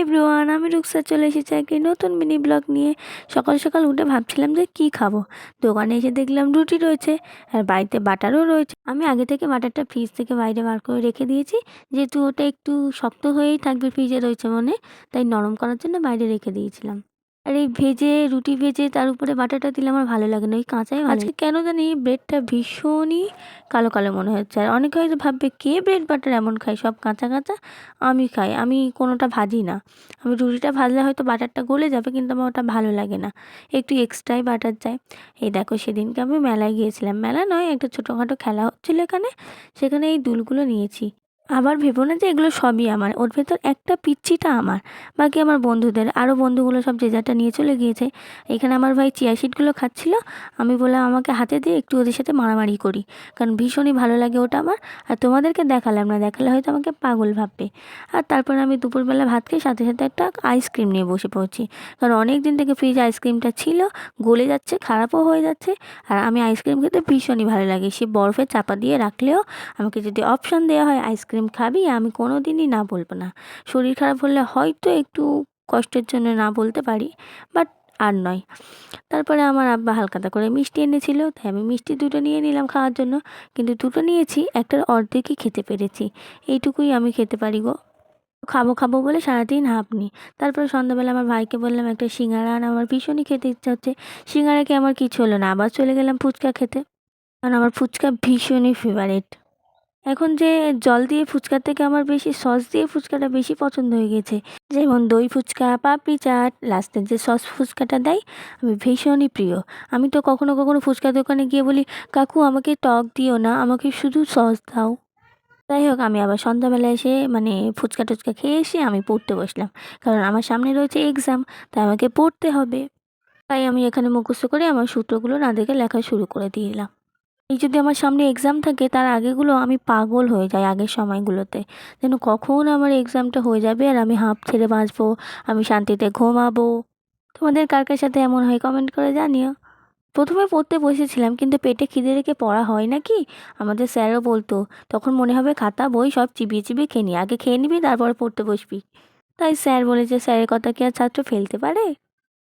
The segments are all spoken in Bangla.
এভরিওয়ান আমি রুকসা চলে এসেছি একটি নতুন মিনি ব্লগ নিয়ে। সকাল সকাল উঠে ভাবছিলাম যে কি খাব। দোকানে এসে দেখলাম রুটি রয়েছে আর বাড়িতে বাটারও রয়েছে। আমি আগে থেকে বাটারটা ফ্রিজ থেকে বাইরে বার করে রেখে দিয়েছি। যেহেতু ওটা একটু শক্ত হয়েই থাকবে ফ্রিজে রয়েছে মনে, তাই নরম করার জন্য বাইরে রেখে দিয়েছিলাম। আর এই ভেজে রুটি ভেজে তার উপরে বাটারটা দিলে আমার ভালো লাগে না। ওই কাঁচাই আজকে কেন জানি ব্রেডটা ভীষণই কালো কালো মনে হচ্ছে। আর অনেকে হয়তো ভাববে কে ব্রেড বাটার এমন খায়? সব কাঁচা কাঁচা আমি খাই। আমি কোনোটা ভাজি না। আমি রুটিটা ভাজলে হয়তো বাটারটা গলে যাবে কিন্তু আমার ওটা ভালো লাগে না। একটু এক্সট্রাই বাটার যায় এই দেখো সেদিনকে আমি মেলায় গিয়েছিলাম। মেলা নয় একটা ছোটোখাটো খেলা হচ্ছিল এখানে। সেখানে এই দুলগুলো নিয়েছি। আবার ভেবো না যে এগুলো সবই আমার। ওর ভেতর একটা পিচ্ছিটা আমার। বাকি আমার বন্ধুদের। আরও বন্ধুগুলো সব যে যারটা নিয়ে চলে গিয়েছে। এখানে আমার ভাই চিয়া সিটগুলো খাচ্ছিল। আমি বললাম, আমাকে হাতে দিয়ে একটু ওদের সাথে মারামারি করি। কারণ ভীষণই ভালো লাগে ওটা আমার। আর তোমাদেরকে দেখালাম না। দেখালে হয়তো আমাকে পাগল ভাববে। আর তারপরে আমি দুপুরবেলা ভাত খেয়ে সাথে সাথে একটা আইসক্রিম নিয়ে বসে পড়ছি। কারণ অনেক দিন থেকে ফ্রিজ আইসক্রিমটা ছিল, গলে যাচ্ছে, খারাপও হয়ে যাচ্ছে। আর আমি আইসক্রিম খেতে ভীষণই ভালো লাগে। সে বরফে চাপা দিয়ে রাখলেও আমাকে যদি অপশান দেওয়া হয় আইসক্রিম খাবি, আমি কোনো দিনই না বলব না। শরীর খারাপ হলে হয়তো একটু কষ্টের জন্য না বলতে পারি, বাট আর নয়। তারপরে আমার আব্বা হালকাতা করে মিষ্টি এনেছিল, তাই আমি মিষ্টি দুটো নিয়ে নিলাম খাওয়ার জন্য। কিন্তু দুটো নিয়েছি, একটার অর্ধেকই খেতে পেরেছি। এইটুকুই আমি খেতে পারি গো। খাব খাব বলে সারাদিন হাঁপনি তারপরে সন্ধ্যাবেলা আমার ভাইকে বললাম, একটা সিঙ্গারা আন, আমার ভীষণই খেতে ইচ্ছা হচ্ছে। সিঙ্গারা কি আমার কিছু হলো না? আবার চলে গেলাম ফুচকা খেতে। কারণ আমার ফুচকা ভীষণই ফেভারিট এখন যে জল দিয়ে ফুচকার থেকে আমার বেশি সস দিয়ে ফুচকাটা বেশি পছন্দ হয়ে গেছে। যেমন দই ফুচকা, পাপড়ি চাট, লাস্টের যে সস ফুচকাটা দেয়, আমি ভীষণই প্রিয়। আমি তো কখনো কখনো ফুচকা দোকানে গিয়ে বলি, কাকু, আমাকে টক দিও না, আমাকে শুধু সস দাও। যাই হোক, আমি আবার সন্ধ্যাবেলা এসে মানে ফুচকা টুচকা খেয়ে এসে আমি পড়তে বসলাম। কারণ আমার সামনে রয়েছে এক্সাম তাই আমাকে পড়তে হবে। তাই আমি এখানে মুখস্থ করে আমার সূত্রগুলো না দেখে লেখা শুরু করে দিলাম এই যদি আমার সামনে এক্সাম থাকে, তার আগেগুলো আমি পাগল হয়ে যাই আগের সময়গুলোতে। যেন কখন আমার এক্সামটা হয়ে যাবে আর আমি হাঁপ ছেড়ে বাঁচবো, আমি শান্তিতে ঘুমাবো। তোমাদের কার কার সাথে এমন হয় কমেন্ট করে জানিও। প্রথমে পড়তে বসেছিলাম, কিন্তু পেটে খিদে রেখে পড়া হয় নাকি? আমাদের স্যারও বলতো, তখন মনে হবে খাতা, বই সব চিবিয়ে চিবিয়ে খেয়ে নি। আগে খেয়ে নিবি, তারপর পড়তে বসবি। তাই স্যার বলেছে স্যারের কথা কি আর ছাত্র ফেলতে পারে?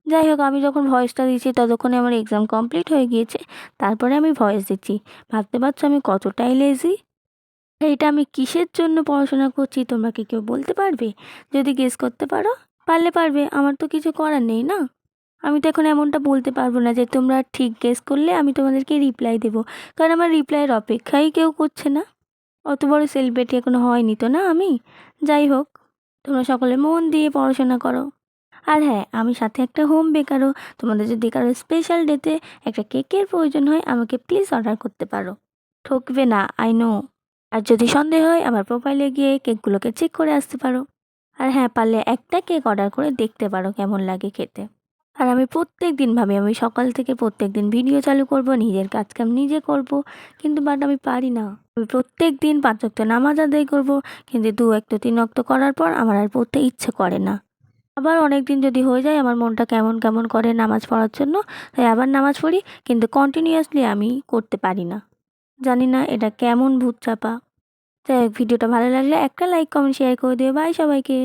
যাই হোক, আমি যখন ভয়েসটা দিচ্ছি ততক্ষণে আমার এক্সাম কমপ্লিট হয়ে গিয়েছে। তারপরে আমি ভয়েস দিচ্ছি। ভাবতে পারছ আমি কতটাই লেজি এটা আমি কিসের জন্য পড়াশোনা করছি তোমরা কি কেউ বলতে পারবে? যদি গেস করতে পারো, পারলে পারবে। আমার তো কিছু করার নেই না। আমি তো এখন এমনটা বলতে পারব না যে তোমরা ঠিক গেস করলে আমি তোমাদেরকে রিপ্লাই দেবো। কারণ আমার রিপ্লাইয়ের অপেক্ষাই কেউ করছে না। অত বড় সেলিব্রিটি এখনও হয়নি তো না আমি? যাই হোক, তোমরা সকলে মন দিয়ে পড়াশোনা করো। আর হ্যাঁ আমি সাথে একটা হোম বেকারও তোমাদের যদি কারও স্পেশাল ডেতে একটা কেকের প্রয়োজন হয়, আমাকে প্লিজ অর্ডার করতে পারো। ঠকবে না আই নো আর যদি সন্দেহ হয়, আমার প্রোফাইলে গিয়ে কেকগুলোকে চেক করে আসতে পারো। আর হ্যাঁ পারলে একটা কেক অর্ডার করে দেখতে পারো কেমন লাগে খেতে। আর আমি প্রত্যেক দিন ভাবি, আমি সকাল থেকে প্রত্যেক দিন ভিডিও চালু করব, নিজের কাজকাম নিজে করব, কিন্তু বাট আমি পারি না। আমি প্রত্যেক দিন পাঁচ নামাজ আদায় করব, কিন্তু দু একটা তিন অক্ত করার পর আমার আর পড়তে ইচ্ছে করে না। আবার অনেক দিন যদি হয়ে যায় আমার মনটা কেমন কেমন করে নামাজ পড়ার জন্য, তাই আবার নামাজ পড়ি, কিন্তু কন্টিনিউয়াসলি আমি করতে পারি না। জানি না এটা কেমন ভূত চাপা। তাই ভিডিওটা ভালো লাগলে একটা লাইক কমেন্ট শেয়ার করে দিও। বাই সবাইকে।